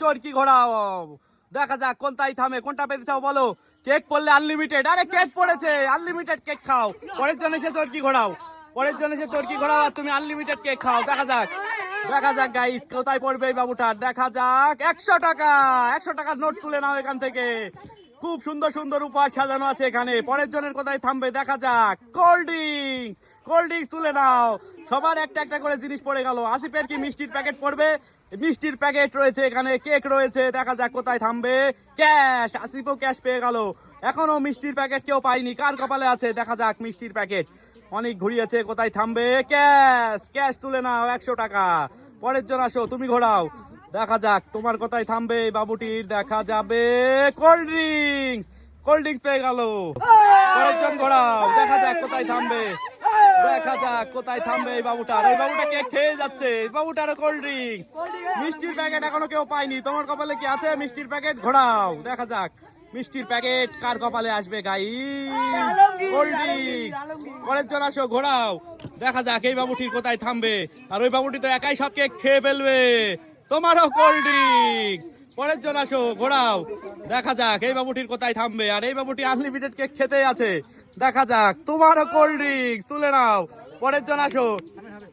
চরকি ঘোড়াও দেখা যাক কোনটাই থামে, কোনটা পেতে চাও বলো। কেক পড়লে আনলিমিটেড আরে, কেক পড়েছে আনলিমিটেড কেক খাও। পরের জন্য সে চরকি ঘোড়াও পরের জন্য সে চরকি ঘোড়াও আর তুমি আনলিমিটেড কেক খাও। দেখা যাক। দেখা যাক গাইস কোথায় পড়বে এই বাবুটার। দেখা যাক, একশো টাকা, একশো টাকার নোট তুলে নাও এখান থেকে। খুব সুন্দর সুন্দর উপহার সাজানো আছে এখানে। পরের জনের কোথায় থামবে দেখা যাক। কোল্ড ড্রিঙ্কস কোল্ড ড্রিঙ্কস তুলে নাও। সবার একটা একটা করে জিনিস পড়ে গেল। আসিফের কি মিষ্টির প্যাকেট পড়বে? মিষ্টির প্যাকেট রয়েছে, এখানে কেক রয়েছে। দেখা যাক কোথায় থামবে। ক্যাশ আসিফও ক্যাশ পেয়ে গেল। এখনও মিষ্টির প্যাকেট কেউ পাইনি কার কপালে আছে? দেখা যাক মিষ্টির প্যাকেট অনেক ঘুরিয়েছে, কোথায় থামবে? ক্যাশ ক্যাশ তুলে নাও, একশো টাকা। পরের জন আসো, তুমি ঘোরাও। দেখা যাক তোমার কোথায় থামবে বাবুটির। দেখা যাবে কোল্ড ড্রিঙ্কস কোল্ড ড্রিঙ্কস পেয়ে গেল। পরের জন ঘোরাও। দেখা যাক কোথায় থামবে। দেখা যাক কোথায় থামবে এই বাবুটার এই বাবুটা কেক খেয়ে যাচ্ছে? এই বাবুটারও কোল্ড ড্রিঙ্কস মিষ্টির প্যাকেট এখনও কেউ পাইনি তোমার কপালে কি আছে মিষ্টির প্যাকেট ঘোরাও দেখা যাক। মিষ্টির প্যাকেট কার কপালে আসবে গাই কোল্ড ড্রিঙ্কস পরের জন আসো ঘোরাও। দেখা যাক এই বাবুটির কোথায় থামবে। আর ওই বাবুটি তো একাই সব কেক খেয়ে ফেলবে। তোমারও কোল্ড ড্রিঙ্কস পরের জন আসো ঘোরাও। দেখা যাক এই বাবুটির কোথায় থামবে। আর এই বাবুটি আনলিমিটেড কেক খেতে আছে। দেখা যাক, তোমারও কোল্ড ড্রিঙ্কস তুলে নাও। পরের জন আসো।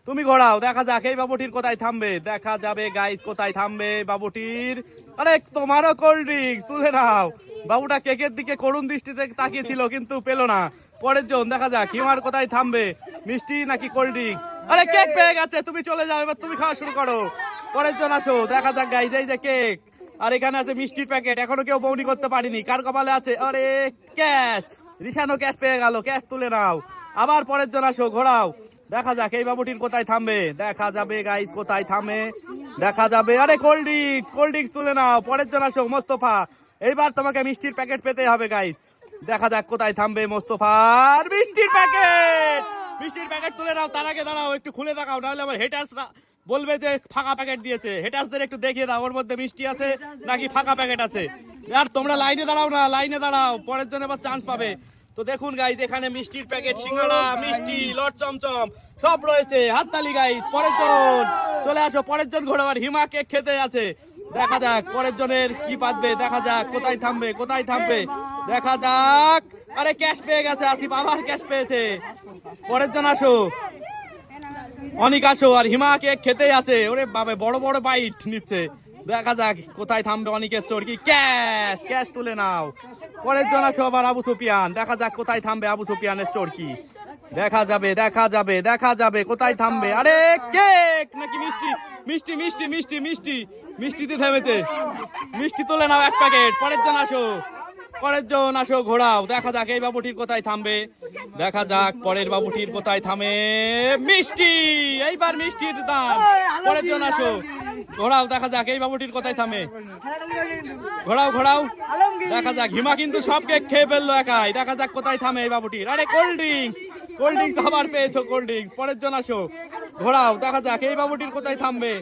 তুমি ঘোরাও, দেখা যাক, এই বাবুটির কোথায় থামবে? দেখা যাবে গাইস কোথায় থামবে বাবুটির? আরে, তোমারও কোল্ড ড্রিঙ্কস তুলে নাও। বাবুটা কেকের দিকে করুণ দৃষ্টিতে তাকিয়েছিল, কিন্তু পেল না। পরের জন, দেখা যাক, হিমার কোথায় থামবে? মিষ্টি নাকি কোল্ড ড্রিঙ্কস আরে কেক পেয়ে গেছে, তুমি চলে যাও, এবার তুমি খাওয়া শুরু করো। পরের জন আসো, দেখা যাক গাইস এই যে কেক আর এখানে আছে মিষ্টির প্যাকেট, এখনও কেউ বৌনি করতে পারিনি। কার কপালে আছে? আরে ক্যাশ রিসানো ক্যাশ পেয়ে গেল ক্যাশ তুলে নাও। আবার পরের জন আসো ঘোরাও। দেখা যাক এই বাবুটির কোথায় থামবে। দেখা যাবে গাইস কোথায় থামে। দেখা যাবে। আরে কোল্ড ড্রিঙ্কস কোল্ড ড্রিঙ্কস তুলে নাও। পরের জন আসো মোস্তফা। এইবার তোমাকে মিষ্টির প্যাকেট পেতে হবে গাইস দেখা যাক কোথায় থামবে মোস্তফার মিষ্টির প্যাকেট মিষ্টির প্যাকেট তুলে নাও তার আগে দাঁড়াও একটু খুলে দেখাও নাহলে আমার হেটার্সরা বলবে যে ফাঁকা প্যাকেট দিয়েছে। হেটার্সদের একটু দেখিয়ে দাও, ওর মধ্যে মিষ্টি আছে নাকি ফাঁকা প্যাকেট আছে? আর তোমরা লাইনে দাঁড়াও না লাইনে দাঁড়াও, পরের জন্য এবার চান্স পাবে। তো দেখুন গাইজ এখানে মিষ্টির প্যাকেট সিঙ্গাড়া, মিষ্টি, লট চমচম, সব রয়েছে। হাততালি গাইজ পরের জন, চলে আসো, পরের জন ঘোড়াবার হিমা কেক খেতে আছে। দেখা যাক, পরের জনের কি পাচ্ছে দেখা যাক, কোথায় থামবে কোথায় থামবে। দেখা যাক। আরে ক্যাশ পেয়ে গেছে, আসিফ, আবার ক্যাশ পেয়েছে। পরের জন আসো। অনেক আসো আর হিমা কেক খেতেই আছে। ওরে বাবা বড় বড় বাইট নিচ্ছে। দেখা যাক কোথায় থামবে অনেকের চোরকি ক্যাশ ক্যাশ তুলে নাও। পরের জন আসো আবার আবু সুফিয়ান। দেখা যাক কোথায় থামবে আবু সুফিয়ানের চোরকি দেখা যাবে দেখা যাবে দেখা যাবে কোথায় থামবে। আরে কেক নাকি মিষ্টি? মিষ্টি মিষ্টি মিষ্টি মিষ্টি। মিষ্টিতে থেমেছে। মিষ্টি তুলে নাও এক প্যাকেট পরের জন আসো। পরের জন আসো ঘোরাও। দেখা যাক এই বাবুটির কোথায় থামবে। দেখা যাক পরের বাবুটির কোথায় থামে। মিষ্টি! এইবার মিষ্টির দাম। পরের জন আসো। ঘোরাও দেখা যাক এই বাবুটির কোথায় থামে। ঘোড়াও ঘোরাও দেখা যাক হিমা কিন্তু সবকে খেয়ে ফেলল একাই। দেখা যাক কোথায় থামে এই বাবুটির। আরে কোল্ড ড্রিঙ্কস কোল্ড ড্রিঙ্কস আবার পেয়েছ কোল্ড ড্রিঙ্কস পরের জন আসো। ঘোরাও দেখা যাক এই বাবুটির কোথায় থামবে।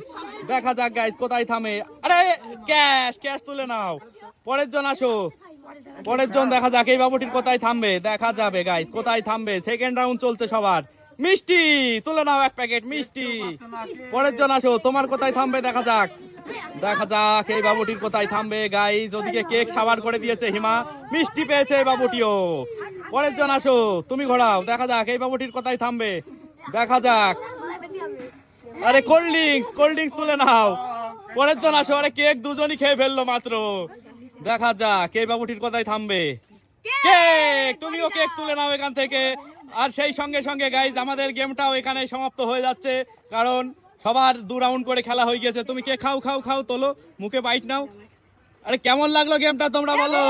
দেখা যাক গাইস কোথায় থামে। আরে ক্যাশ ক্যাশ তুলে নাও। পরের জন আসো। পরের জন দেখা যাক, এই বাবুটির কোথায় থামবে। দেখা যাবে গাইস কোথায় থামবে। সেকেন্ড রাউন্ড চলছে সবার। মিষ্টি, তুলে নাও এক প্যাকেট মিষ্টি। পরের জন আসো, তোমার কোথায় থামবে দেখা যাক। দেখা যাক, এই বাবুটির কোথায় থামবে গাইজ ওদিকে কেক সাবার করে দিয়েছে হিমা। মিষ্টি পেয়েছে এই বাবুটিও। পরের জন আসো, তুমি ঘোরাও, দেখা যাক, এই বাবুটির কোথায় থামবে। দেখা যাক। আরে কোল্ড ড্রিঙ্কস কোল্ড ড্রিঙ্কস তুলে নাও। পরের জন আসো আরে কেক দুজনই খেয়ে ফেলল মাত্র। দেখা যাক এই বাবুটির কথাই থামবে। কেক তুমিও কেক তুলে নাও এখান থেকে। আর সেই সঙ্গে সঙ্গে গাইজ আমাদের গেমটাও এখানে সমাপ্ত হয়ে যাচ্ছে। কারণ সবার দু রাউন্ড করে খেলা হয়ে গেছে। তুমি কে খাও খাও খাও তোলো মুখে বাইট নাও। আরে কেমন লাগল গেমটা তোমরা বলো।